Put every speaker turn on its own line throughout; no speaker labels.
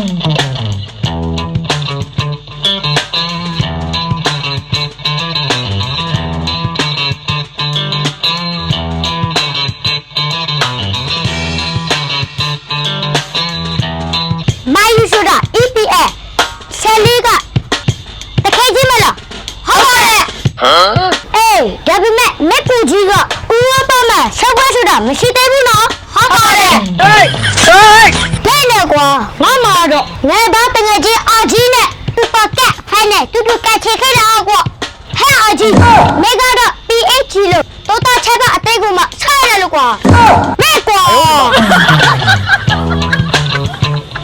မာယူဆိုတာ EPS ဆယ်လေးကတခဲကြီးမလားဟုတ်ပါတယ်အေးဒါပေမဲ့မက်ပူကြီးကဦးဝပါမှာဆောက်ွက်ဆိုတာမရှိသေးဘူးနော်ဟုတ်ပါတယ်
ဟေးဟေး
လဲလေကွာငါမှာ တော့ငယ်သားတငယ်ချင်းအာကြီးနဲ့တူပါကက်ဖိုင်နဲ့တူတူကတ်ချေခဲ့တာကွာဟဲ့အာကြီးမေကတော့ PH လို့တော်တော်ချက်ကအသေးကိုမှဆရရလို့ကွာမဲကွာ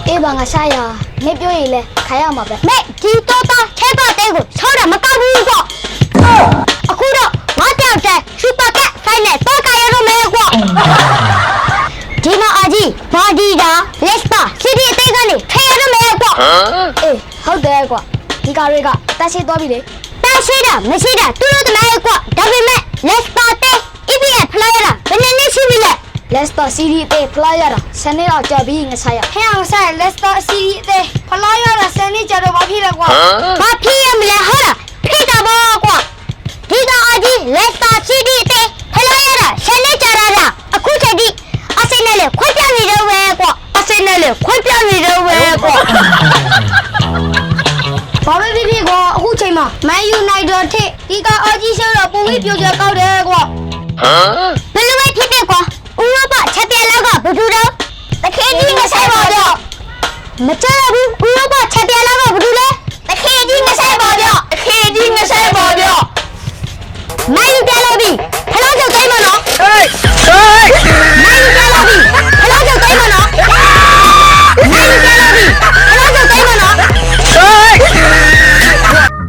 အေးပါငါရှာရမပြောရင်လဲခါရမှာပဲ
မဲဒီတော်တော်ချက်ကအသေးကိုဆောတာမကောက်ဘူးကွာအခုတော့ငါတောက်တဲ့စူပါကက်ဖိုင်နဲ့တော့ကရတော့မဲကွာဒီမအာကြီးဘာဒီတာလက်စပါစီဒီအသေးကနေထဲရတော့မဲကွာ
အေး ဟုတ်တယ်ကွာဒီကားတွေကတက်ရှိသွားပြီလေ
တာရှိတာမရှိတာသူတို့တနာရဲ့ကွာဒါပေမဲ့ let's party EPF ဖလိုက်ရတာဘယ်နှစ်နှစ်ရှိပြီလဲ
လက်စတာစီရီအသေးဖလိုက်ရတာဆယ်နှစ်လောက်ကြာပြီငါရှာရ
ဟဲ့အောင်ဆိုင် let's party စီးတဲ့ဖလိုက်ရတာဆယ်နှစ်ကြာတော့ဘာဖြစ်လဲကွာဘာဖြစ်ရမလဲဟုတ်လားဖြစ်တာပါကွာဒီကအကြီး let's party စီးတဲ့ဖလိုက်ရတာဆယ်နှစ်ကြာတာလားအခုချိန်ဒီအစိနဲ့လေခွင့်ပြနေတော့ပဲကွာအစိနဲ့လေခွင့်ပြနေတော့ပဲကွာ
ဘာပဲဖြစ်ဖြစ်ကွာအခုချိန်မှာ
Man United ထက်ဒီကအကြီးရှုံးတော့ပုံပြီးပြောကြကောက်တယ်ကွာဘယ်လိုပဲဖြစ်ဖြစ်ကွာဥရောပချက်ပြဲလောက်ကဘယ်သူတော့တခေကြီးမဆိုင်ပါတော့မကြရဘူးဥရောပချက်ပြဲလောက်က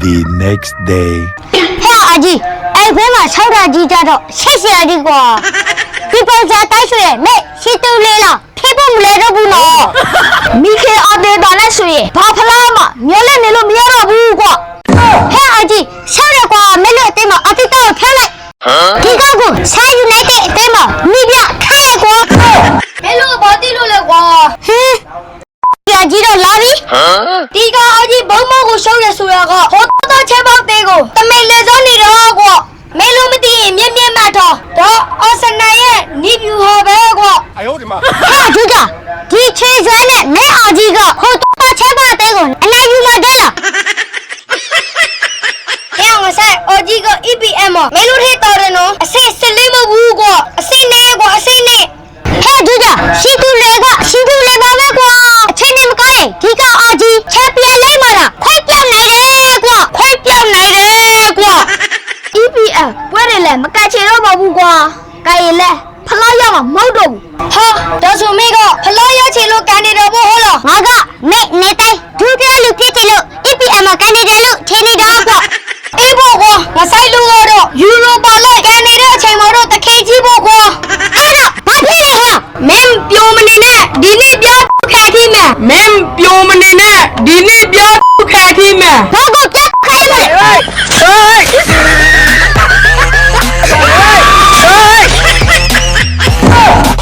The next day.
ဟဲ့အကြီးအဲ့ဘဲမှာဆောက်တာကြီးကြတော့ရှက်စရာကြီးကွာဒီပုံစံတိုက်ဆွေရဲ့မဲ့ရှိတူလေးလားဖေးဖို့မလဲတော့ဘူးနော်မိခေအသေးတာနဲ့ဆိုရင်ဘာဖလားမမျောလက်နေလို့မရတော့ဘူးကွာဟဲ့အကြီးဆောက်ရကွာမဲလို့အသေးမှာအတိတ်ကိုဖျက်လိုက်ဒီကောက်ကိုဆာယူနိုက်တက်အသေးမှာမိပြခိုင်းရကွာ
ဘယ်လိုဘာတိလို့လဲကွာ
ဟင်းဒီအကြီးတော့လာပြီ
ဒီကအကြီးဘုံမောကိုရှုံးရဆိုရကဟောတော့ချက်ပေါက်သေးကိုတမိန်လေစောနေတော့ကွာမဲလို့မသိရင်မြက်မြက်မှတ်တော့တော့အော်စနယ်ရဲ့နီးပြူဟောပဲကွာ
မ
ဟာဒီကဒီချေကျွဲနဲ့မဲအောင်ကြီးကဟိုတော့ချဲမတဲကိုအနိုင်ယူမှာတဲလား
ဟဲ့အောင်ဆက်အော်ကြီးက EPM မဲလို့ထိတော်တယ်နော်အစစ်စလေးမဟုတ်ဘူးကွာအစစ်နဲ့ကွာအစစ်နဲ့
ဟဲ့ဒီကရှီတူလေကရှီတူလေပါပဲကွာအချင်းနဲ့မကောင်းရင်ဒီကအော်ကြီးချဲပြန်လဲမှာလားခွဲပြောင်းနိုင်တယ်ကွာခွဲပြောင်းနိုင်တယ်ကွာ
EPM ပွဲတယ်လဲမကတ်ချေတော့မဟုတ်ဘူးကွာကဲလေ ဖလားရမှာမဟုတ်တော့ဘူးဟာဒါဆိုမေကဖလားရချင်လို့ကန်နေတော့ဘောဟုတ်လား
ငါကမိတ်နေတိုင်းဒူးပြလူပြစ်ချင်လို့ EPM မှာကနေတယ်လို့ထင်နေတာကွာ
အေးဘောကွာငါဆိုင်လူတော့ယူရိုပါလိုက်ကန်နေတဲ့အချိန်မှာတော့တခေကြီးဘောကွာ
အဲ့တော့ဘာဖြစ်လဲဟာ
မင်းပြိုမနေနဲ့ဒီနေ့ပြခက်ထိမယ်
မင်းပြိုမနေနဲ့ဒီနေ့ပြခက်ထိမယ်
ဘာက